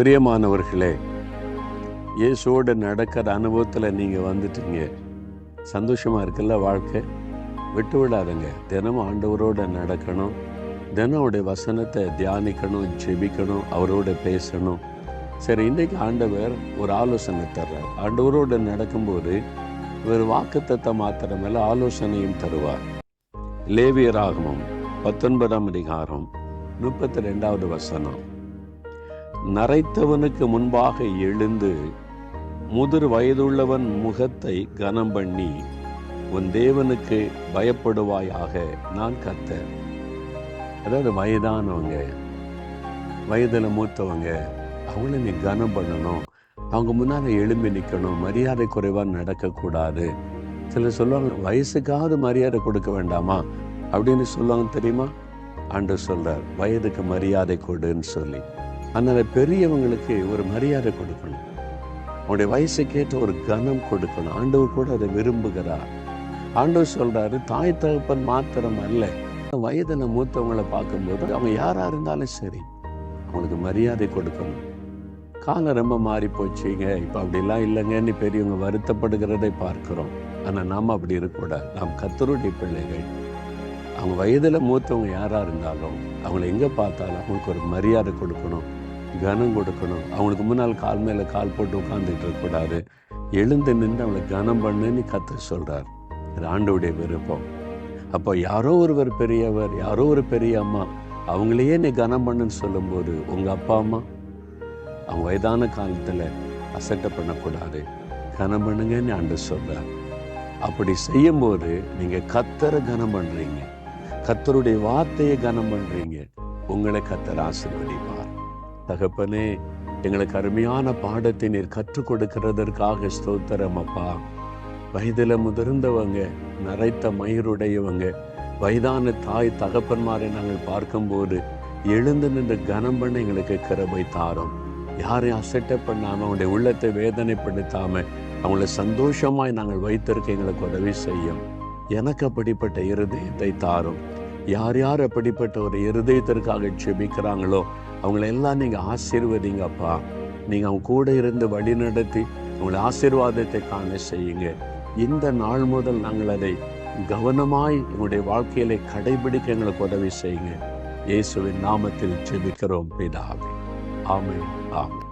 பிரியமானவர்களே இயேசுவோடு நடக்கிற அனுபவத்தில் நீங்கள் வந்துட்டீங்க. சந்தோஷமாக இருக்குல்ல வாழ்க்கை? விட்டு விடாதுங்க. தினமும் ஆண்டவரோட நடக்கணும். தினம் வசனத்தை தியானிக்கணும் ஜெபிக்கணும் அவரோட பேசணும். சரி இன்றைக்கு ஆண்டவர் ஒரு ஆலோசனை தர்றார். ஆண்டவரோடு நடக்கும்போது இவர் வாக்குத்தத்தை மாத்திரமல்ல ஆலோசனையும் தருவார். லேவியராகமும் பத்தொன்பதாம் அதிகாரம் முப்பத்தி ரெண்டாவது வசனம். நரைத்தவனுக்கு முன்பாக எழுந்து முதிர் வயதுள்ளவன் முகத்தை கனம் பண்ணி உன் தேவனுக்கு பயப்படுவாயாக நான் கத்தேன். அதாவது வயதானவங்க வயதில் மூத்தவங்க அவங்கள நீ கனம் பண்ணணும். அவங்க முன்னால் எழும்பி நிற்கணும் மரியாதை குறைவாக நடக்கக்கூடாது. சிலர் சொல்லுவாங்க வயசுக்காவது மரியாதை கொடுக்க வேண்டாமா? அப்படின்னு சொல்லுவாங்க தெரியுமா? அன்று சொல்றார் வயதுக்கு மரியாதை கொடுன்னு சொல்லி. அதனால் பெரியவங்களுக்கு ஒரு மரியாதை கொடுக்கணும். அவனுடைய வயசுக்கேற்ற ஒரு கனம் கொடுக்கணும். ஆண்டவர் கூட அதை விரும்புகிறார். ஆண்டவர் சொல்றாரு தாய் தகப்பன் மாத்திரம் அல்ல. வயதில் மூத்தவங்களை பார்க்கும்போது அவங்க யாராக இருந்தாலும் சரி அவங்களுக்கு மரியாதை கொடுக்கணும். காலம் ரொம்ப மாறி போச்சுங்க இப்போ அப்படிலாம் இல்லைங்கன்னு பெரியவங்க வருத்தப்படுகிறதை பார்க்கிறோம். ஆனால் நாம் அப்படி இருக்கக்கூடாது. நாம் கத்தருடைய பிள்ளைகள். அவங்க வயதில் மூத்தவங்க யாராக இருந்தாலும் அவங்கள எங்கே பார்த்தாலும் அவங்களுக்கு ஒரு மரியாதை கொடுக்கணும். கனம் கொடுக்கணும். அவங்களுக்கு முன்னால் கால் மேலே கால் போட்டு உட்காந்துட்டு இருக்கக்கூடாது. எழுந்து நின்று அவளை கனம் பண்ணுன்னு கத்த சொல்கிறார் இது ஆண்டவுடைய விருப்பம். அப்போ யாரோ ஒருவர் பெரியவர் யாரோ ஒரு பெரிய அம்மா அவங்களையே நீ கனம் பண்ணுன்னு சொல்லும்போது உங்கள் அப்பா அம்மா அவங்க வயதான காலத்தில் அசட்டை பண்ணக்கூடாது. கனம் பண்ணுங்கன்னு ஆண்டு சொல்கிறார் அப்படி செய்யும்போது நீங்கள் கத்தரை கனம் பண்ணுறீங்க கத்தருடைய வார்த்தையை கனம் பண்ணுறீங்க உங்களை கத்தர் ஆசீர்வதிப்பார். தகப்பனே எங்களுக்கு அருமையான பாடத்தை நீர் கற்றுக் கொடுக்கிறதற்காக ஸ்தோத்திரம் அப்பா. வயதில் முதிர்ந்தவங்க நரைத்த மயிருடையவங்க வயதான தாய் தகப்பன்மாரை நாங்கள் பார்க்கும்போது எழுந்து நின்று கனம் பண்ண எங்களுக்கு கிருபை தாரோம். யாரையும் அசட்டை பண்ணாம அவங்களுடைய உள்ளத்தை வேதனைப்படுத்தாம அவங்கள சந்தோஷமாய் நாங்கள் வைத்திருக்க எங்களுக்கு உதவி செய்யும். எனக்கு அப்படிப்பட்ட இருதயத்தை தாரும். யார் யார் அப்படிப்பட்ட ஒரு இருதயத்திற்காக செபிக்கிறாங்களோ அவங்களெல்லாம் எல்லாம் ஆசீர்வதிங்கப்பா நீங்கள் அவங்க கூட இருந்து வழி நடத்தி உங்களை ஆசீர்வாதத்தை காண செய்யுங்க. இந்த நாள் முதல் நாங்கள் அதை கவனமாய் எங்களுடைய வாழ்க்கையில கடைபிடிக்க எங்களுக்கு உதவி செய்யுங்க. இயேசுவின் நாமத்தில் ஜெபிக்கிறோம் பிதாவே. ஆமே ஆமே